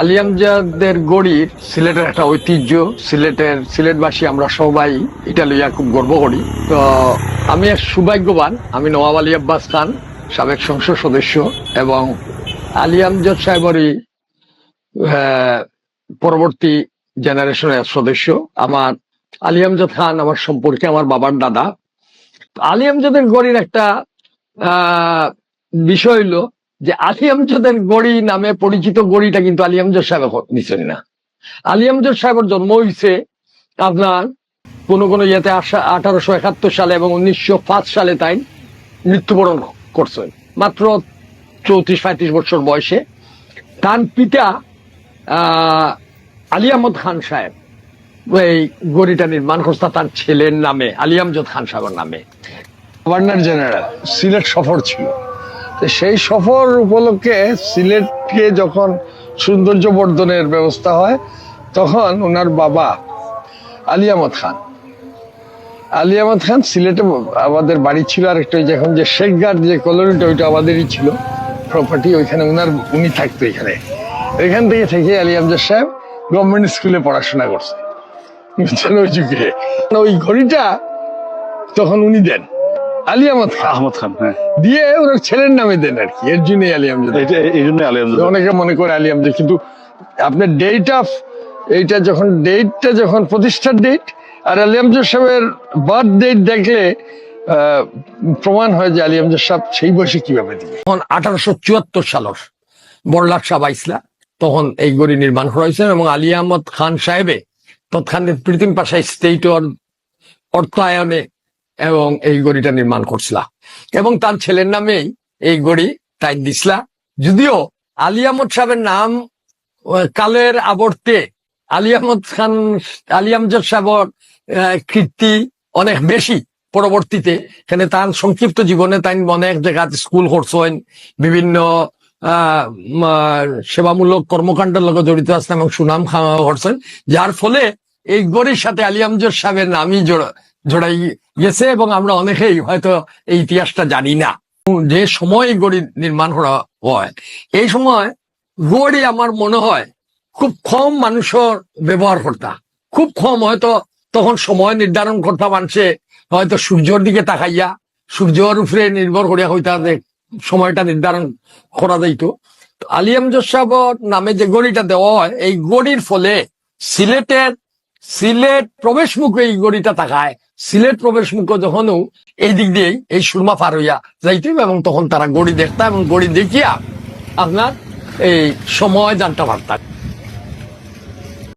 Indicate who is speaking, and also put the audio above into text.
Speaker 1: আলিয়ামজাদের গড়ির সিলেটের একটা ঐতিহ্য। সিলেটের সিলেটবাসী আমরা সবাই এটা লইয়া খুব গর্ব করি। তো আমি সৌভাগ্যবান আমি নওয়াব আলী আব্বাস খান সাবেক সংসদ সদস্য এবং আলিয়ামজাদ সাহেবরই পরবর্তী জেনারেশনের সদস্য। আমার আলিয়ামজাদ খান আমার সম্পর্কে আমার বাবার দাদা। আলিয়ামজাদের গড়ির একটা আহ, বিষয় হইল যে আলিয়ামজাদের গড়ি নামে পরিচিত গড়িটা কিন্তু আলিয়ামজাদ সাহেব নিছেন না। আলিয়ামজাদ সাহেবের জন্ম হয়েছে আপনার কোন কোন ইয়েতে আসা আঠারোশো একাত্তর সালে এবং উনিশশো পাঁচ সালে তাই মৃত্যুবরণ করছেন। মাত্র চৌত্রিশ পঁয়ত্রিশ বছর বয়সে। তার পিতা আলী আহমদ খান সাহেব। এই গড়িটা নির্মাণ করছে তার ছেলের নামে, আলী আমজদ খান সাহেবের নামে। গভর্নর জেনারেল, সিলেট সফর ছিল। তো সেই সফর উপলক্ষে সিলেটকে যখন সৌন্দর্য বর্ধনের ব্যবস্থা হয়, তখন ওনার বাবা আলী আহমদ খান। আলী আহমদ খান সিলেটে আমাদের বাড়ি ছিল আর একটা এখন যে শেখগার যে কলোনিটা, ওইটা আমাদেরই ছিল প্রপার্টি ওইখানে ওনার, উনি থাকতো এখানে। এখান থেকে থেকে আলী আমজাদ সাহেব গভর্নমেন্ট স্কুলে পড়াশোনা করছে। ওই যুগে। ওই ঘড়িটা তখন উনি দেন। আলী আহমদ খান।
Speaker 2: আহমদ খান হ্যাঁ।
Speaker 1: দিয়ে ওনার ছেলের নামে দেন আর কি এর জন্যই আলী আমজাদ।
Speaker 2: এইটা এই জন্য আলহামদুলিল্লাহ
Speaker 1: অনেকে মনে করে আলী আমজাদ কিন্তু আপনার ডেট অফ এইটা যখন ডেটটা যখন প্রতিষ্ঠার ডেট আর আলী আমজাদ সাহেবের বার্থ ডেট দেখলে প্রমাণ হয় যে আলী আমজাদ সাহেব সেই বয়সে কীভাবে দিবে। তখন আঠারোশো চুয়াত্তর সালের বড়লাট সাহ আইসলা তখন এই গড়ি নির্মাণ করা হয়েছে এবং আলী আহমদ খান সাহেবে তৎক্ষণাৎ পৃথিবী পাশায় স্টেট অর্থায়নে এবং এই গড়িটা নির্মাণ করছিলা এবং তার ছেলের নামেই এই গড়ি তাই দিসলা যদিও আলী আহমদ সাহেবের নাম কালের আবর্তে আলী আহমদ খান, আলী আমজাদ সাহেবর কীর্তি অনেক বেশি পরবর্তীতে। এখানে তার সংক্ষিপ্ত জীবনে তাই অনেক জায়গায় স্কুল করছেন, বিভিন্ন সেবামূলক কর্মকাণ্ডের লগে জড়িত আছেন এবং সুনাম করছেন। যার ফলে এই গড়ির সাথে আলী আমজাদ সাহেবের নামই গেছে এবং আমরা অনেকেই হয়তো এই ইতিহাসটা জানি না। যে সময় গড়ি নির্মাণ করা হয়, এই সময় গড়ি আমার মনে হয় খুব কম মানুষের ব্যবহার করতা খুব কম হয়তো তখন সময় নির্ধারণ করতে মানুষে হয়তো সূর্যর দিকে তাকাইয়া সূর্যের উপরে নির্ভর করিয়া হইতা যে সময়টা নির্ধারণ করা যাইতো। তো আলী আমজদ সাহেবর নামে যে গড়িটা দেওয়া হয়, এই গড়ির ফলে সিলেটের, সিলেট প্রবেশ মুখে এই গড়িটা তাকায়। সিলেট প্রবেশ মুখ যখনও এই দিক দিয়ে এই সুরমা পার হইয়া যাইতে এবং তখন তারা গড়ি দেখতাম এবং গড়ি দেখিয়া আপনার এই সময় জানতে পারতাম।